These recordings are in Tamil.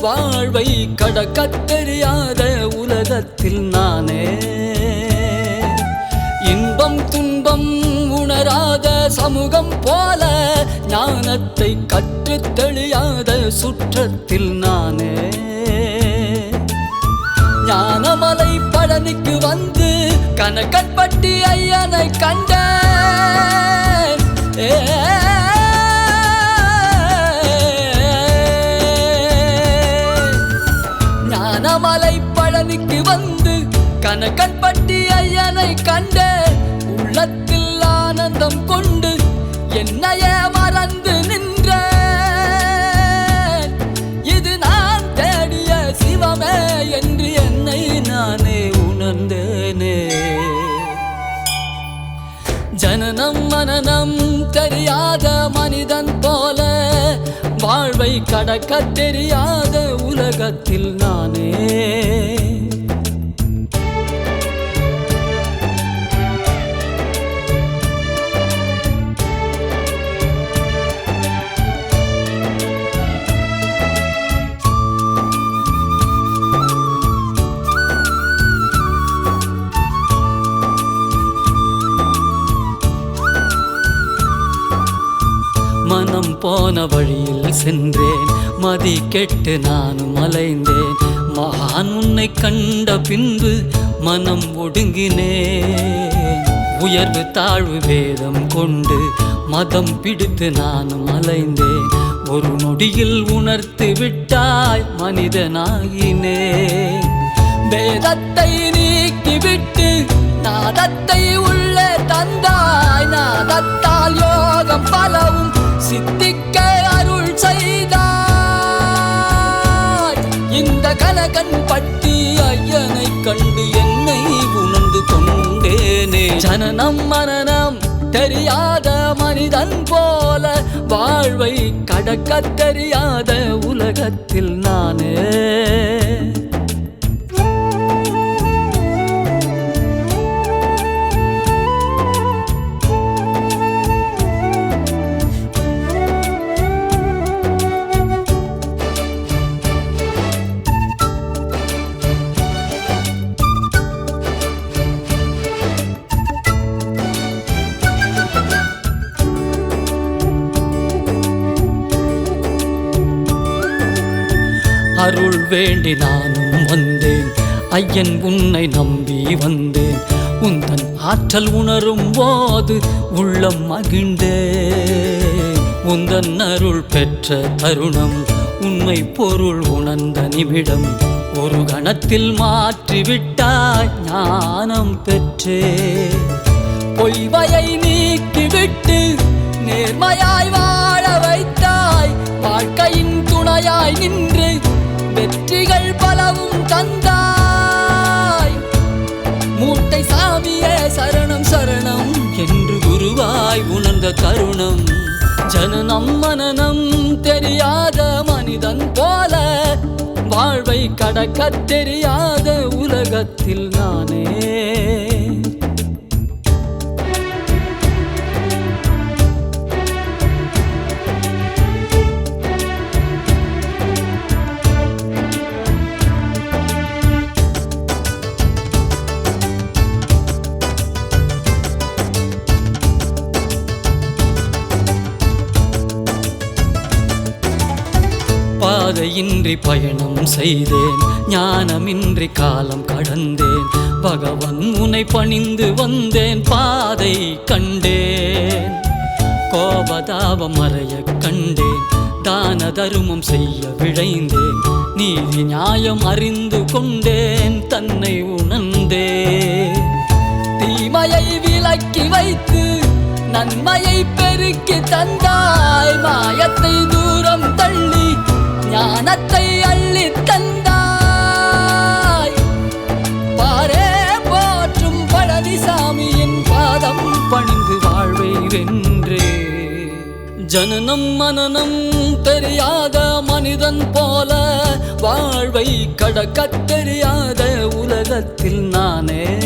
வாழ்வை கடக்கத் தெரியாத உலகத்தில் நானே இன்பம் துன்பம் உணராத சமூகம் போல ஞானத்தை கற்றுத் தெளியாத சுற்றத்தில் நானே ஞானமலை பழனிக்கு வந்து கனகன்பட்டி ஐயனை கண்டேன் ஏ. கனகன் பட்டி ஐயனை கண்டேன் உள்ளத்தில் ஆனந்தம் கொண்டு என்னையே மறந்து நின்றேன். இது நான் தேடிய சிவமே என்று என்னை நானே உணர்ந்தேனே. ஜனனம் மனநம் தெரியாத மனிதன் போல வாழ்வை கடக்க தெரியாத உலகத்தில் நானே. போன வழியில் சென்றேன். மதி கெட்டு நானும் அலைந்தேன். மகான் உன்னை கண்ட பின்பு மனம் ஒடுங்கினேன். உயர்வு தாழ்வு வேதம் கொண்டு மதம் பிடித்து நானும் அலைந்தேன். ஒரு நொடியில் உணர்த்து விட்டாய் மனிதனாகினேன். வேதத்தை நீக்கிவிட்டு நாதத்தை உள்ளே தந்தாய். நாதத்தால் யோகம் பலவும் சித்தி ஜனனம் மரணம் தெரியாத மனிதன் போல வாழ்வை கடக்க தெரியாத உலகத்தில் நானே. அருள் வேண்டி நானும் வந்தேன். ஐயன் உன்னை நம்பி வந்தேன். உந்தன் ஆற்றல் உணரும் போது உள்ளம் மகிழ்ந்தே உந்தன் அருள் பெற்ற தருணம் உண்மை பொருள் உணர்ந்த நிமிடம் ஒரு கணத்தில் மாற்றிவிட்டாய் ஞானம் பெற்றே பொய்வையை நீக்கிவிட்டு நேர்மையாய் வாழ வைத்தாய் வாழ்க்கையின் துணையாய் நின்று வெற்றிகள் பலவும் தந்தாய். மூட்டை சாமியே சரணம் சரணம் என்று குருவாய் உணர்ந்த தருணம் ஜனனம் மனநம் தெரியாத மனிதன் போல வாழ்வை கடக்க தெரியாத உலகத்தில் நானே. பாதையின்றி பயணம் செய்தேன் ஞானமின்றி காலம் கடந்தேன். பகவன் உனை பணிந்து வந்தேன் பாதை கண்டேன். கோபதாபம் மறைய கண்டேன் தான தருமம் செய்ய விழைந்தேன். நீதி நியாயம் அறிந்து கொண்டேன் தன்னை உணர்ந்தேன். தீமையை விலக்கி வைத்து நன்மையை பெருக்கி தந்தாய் மாயத்தை தூரம் தள்ளி ஞானத்தை அள்ளி தந்தாய். பாரே போற்றும் பழனிசாமியின் பாதம் பணிந்து வாழ்வை வென்றே ஜனனம் மனநம் தெரியாத மனிதன் போல வாழ்வை கடக்கத் தெரியாத உலகத்தில் நானே.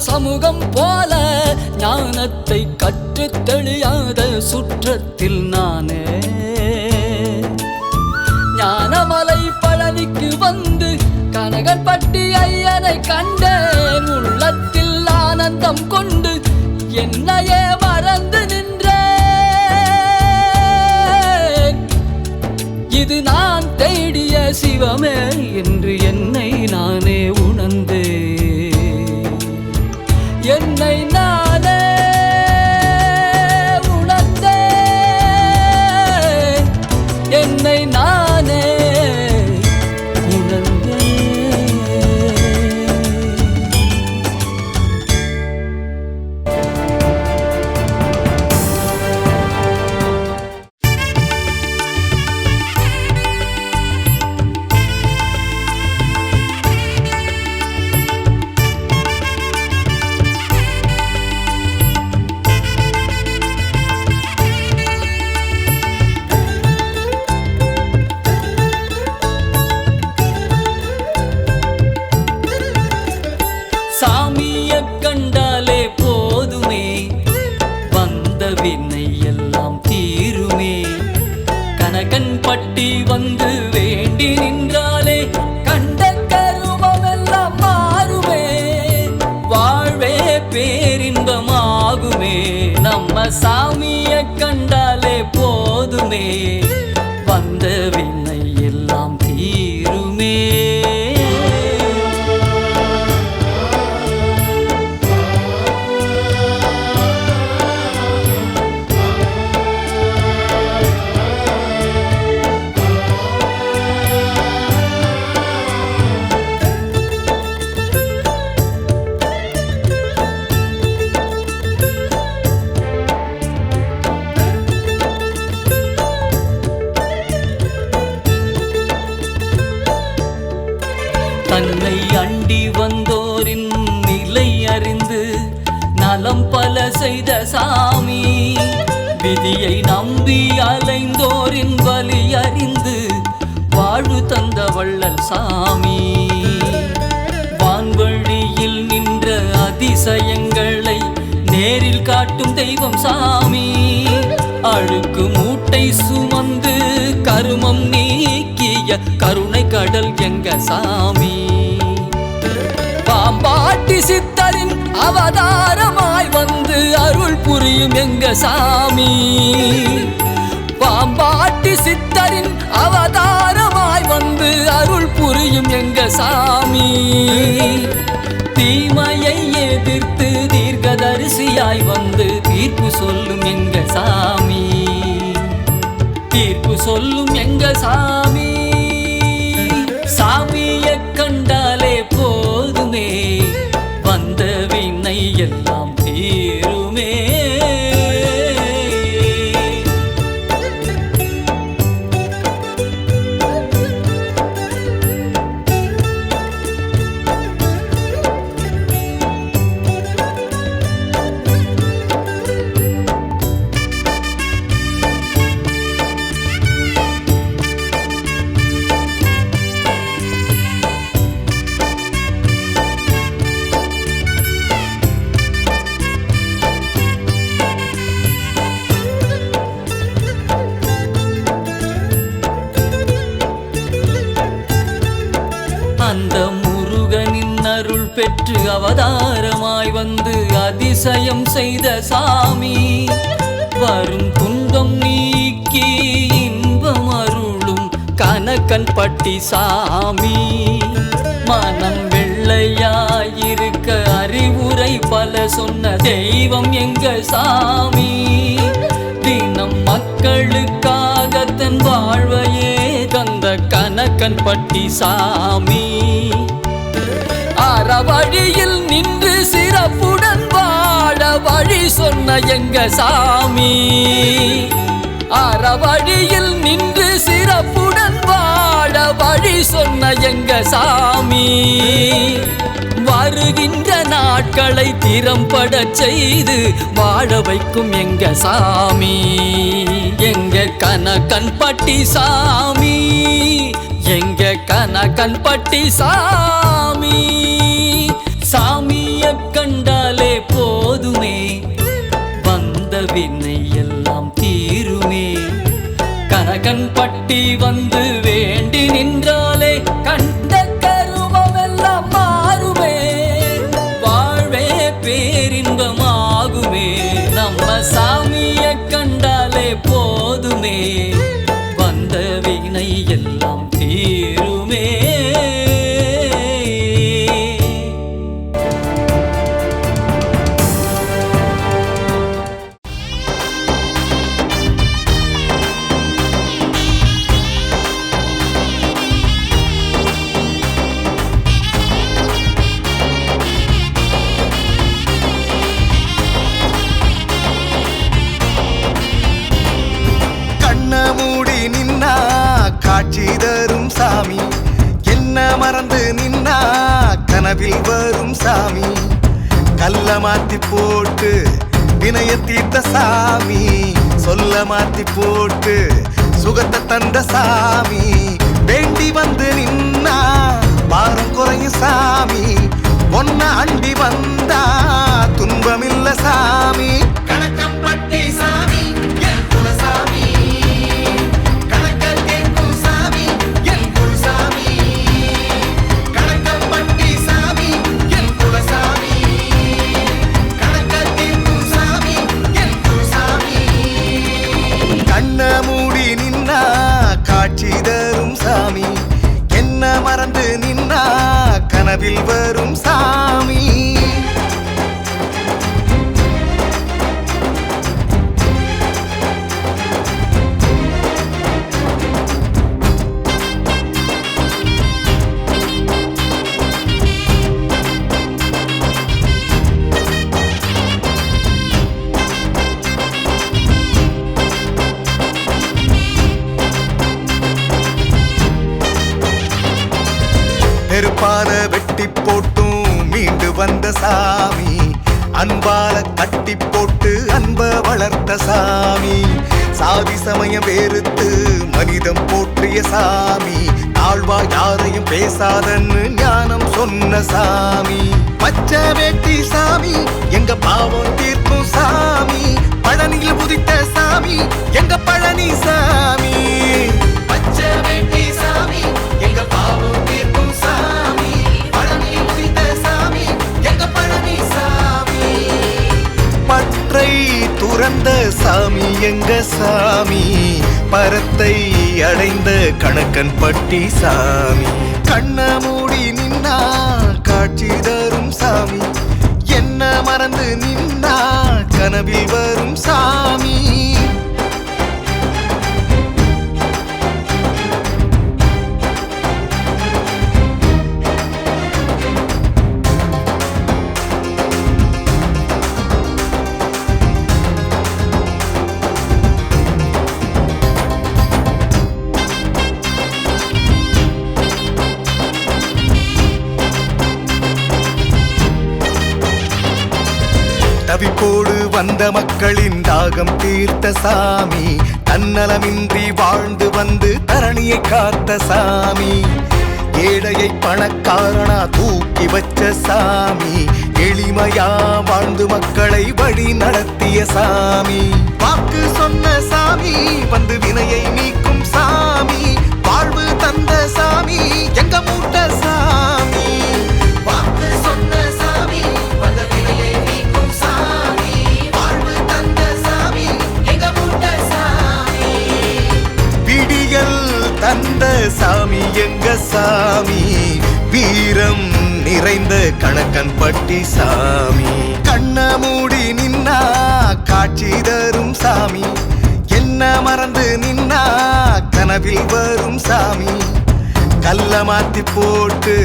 சமூகம் போல ஞானத்தை கற்று தெளியாத சுற்றத்தில் நானே. ஞானமலை பழனிக்கு வந்து கனகன்பட்டி ஐயனை கண்டேன். உள்ளத்தில் ஆனந்தம் கொண்டு என்னையே மறந்து நின்றேன். இது நான் தேடிய சிவமே. வந்த நலம் பல செய்த சாமி. விதியை நம்பி அலைந்தோரின் வலி அறிந்து வாழ்வு தந்த வள்ளல் சாமி. வான்வழியில் நின்ற அதிசயங்களை நேரில் காட்டும் தெய்வம் சாமி. அழுக்கு மூட்டை சுமந்து கருமம் நீக்கிய கருணை கடல் எங்க சாமி. பாம்பாட்டி சித்தரின் அவதார வந்து அருள் புரியும் எங்க சாமி. பாம்பாட்டி சித்தரின் அவதாரமாய் வந்து அருள் புரியும் எங்க சாமி. தீமையை எதிர்த்து தீர்க்கதரிசியாய் வந்து தீர்ப்பு சொல்லும் எங்க சாமி. தீர்ப்பு சொல்லும் எங்க சாமி. சாமியை கண்டாலே போதுமே. வந்த வினை எல்லாம் அதிசயம் செய்த சாமி வரும் துன்பம் நீக்கி இன்பம் அருளும் கனக்கன் பட்டி சாமி. மனம் வெள்ளையாயிருக்க அறிவுரை பல சொன்ன தெய்வம் எங்க சாமி. தினம் மக்களுக்காக தன் வாழ்வையே தந்த கனக்கன் பட்டி சாமி. அறவழியில் நின்று சொன்ன எங்க சாமி? அறவழியில் நின்று சிறப்புடன் வாழ வழி சொன்ன எங்க சாமி? வருகின்ற நாட்களை திறம்பட செய்து வாழ வைக்கும் எங்க சாமி? எங்க கனகன் பட்டி சாமி? எங்க கனகன் பட்டி சாமி? சாமிய கண்டாலே போதுமே வினை எல்லாம் தீருமே. கனகன் பட்டி வந்து வேண்டி நின்றாலே கண் சாமி. என் குருசாமி கண்ண மூடி நின்னா காட்சி தரும் சாமி. என்ன மறந்து நின்னா கனவில் வரும் சாமி. பச்சை வேட்டி சாமி. எங்க பாவம் தீர்க்கும் சாமி. பழனியில் உதித்த சாமி. எங்க பழனி சாமி. பச்சை வேட்டி சாமி. எங்க பாவம் தீர்க்கும் சாமி. பழனியில் உதித்த சாமி. எங்க பழனி சாமி. பற்றை துறந்த சாமி எங்க சாமி? பரத்தை அடைந்த கணக்கன் பட்டி சாமி. கண்ண மூடி நின்னால் காட்சி தரும் சாமி. என்ன மறந்து நின்னால் கனவில் வரும் சாமி. தாகம் தீர்த்த சாமி. தன்னலமின்றி வாழ்ந்து வந்து தரணியை காத்த சாமி. ஏழையை பணக்காரனா தூக்கி வச்ச சாமி. எளிமையா வாழ்ந்து மக்களை வழி நடத்திய சாமி. வாக்கு சொன்ன சாமி வந்து வினையை நீக்கும் சாமி. வாழ்வு தந்த சாமி எங்க சாமி? வீரம் நிறைந்த கணக்கன் பட்டி சாமி கண்ண மூடி நின்னா காட்சி தரும் சாமி. என்ன மறந்து நின்னா கனவில் வரும் சாமி. கல்ல மாத்தி போட்டு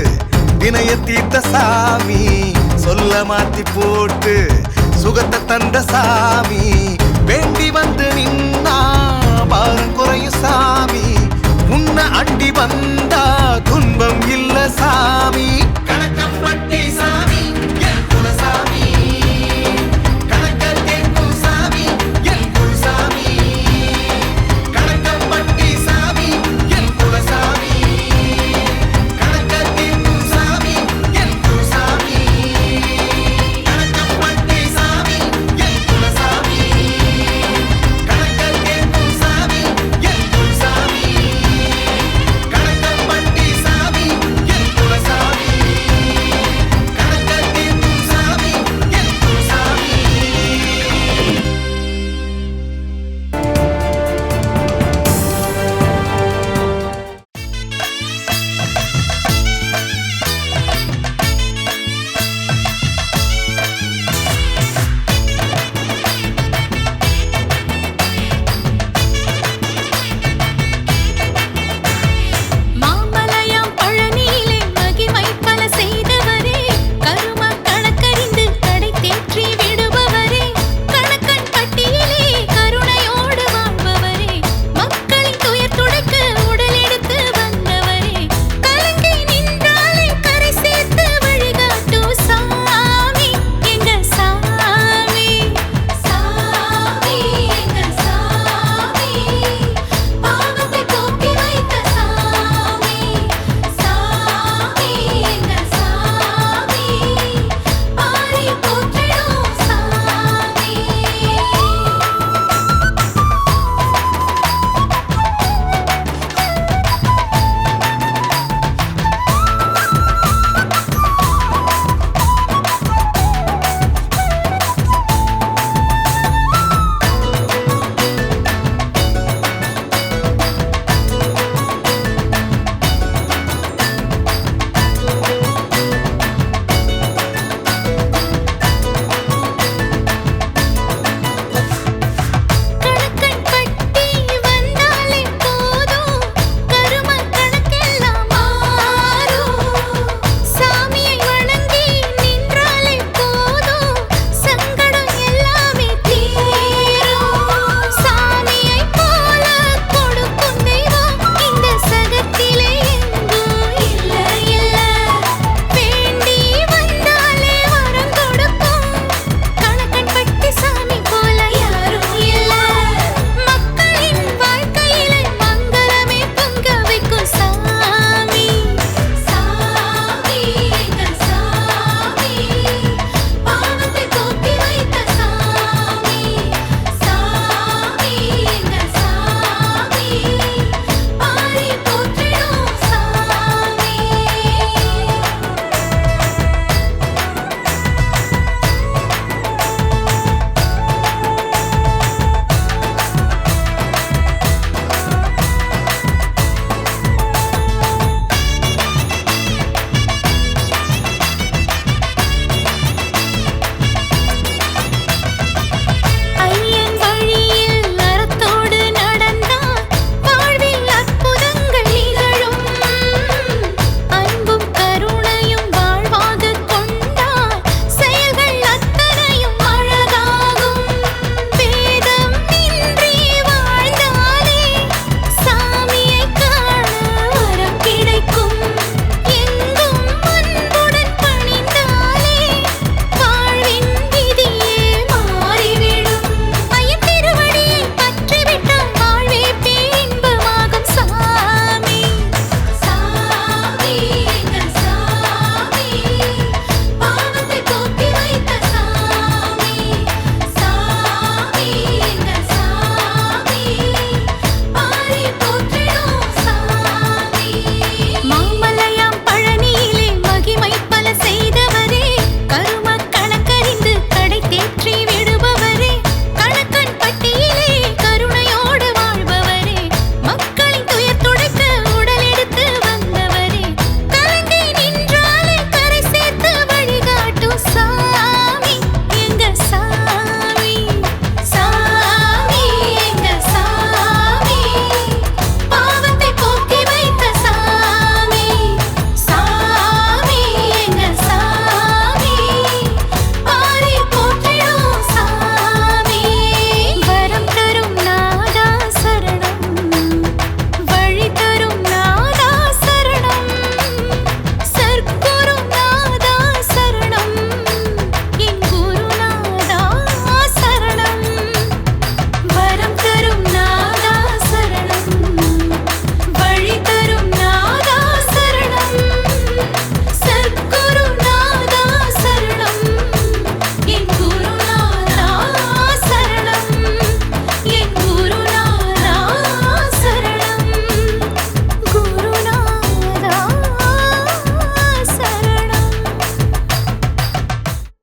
வினய தீர்த்த சாமி. சொல்ல மாத்தி போட்டு சுகத்தை தந்த சாமி. வேண்டி வந்து நின்னா பாரம் குறையும் சாமி. உன்னை அண்டி வந்தா துன்பம் இல்ல சாமி. கணக்கம் பட்டி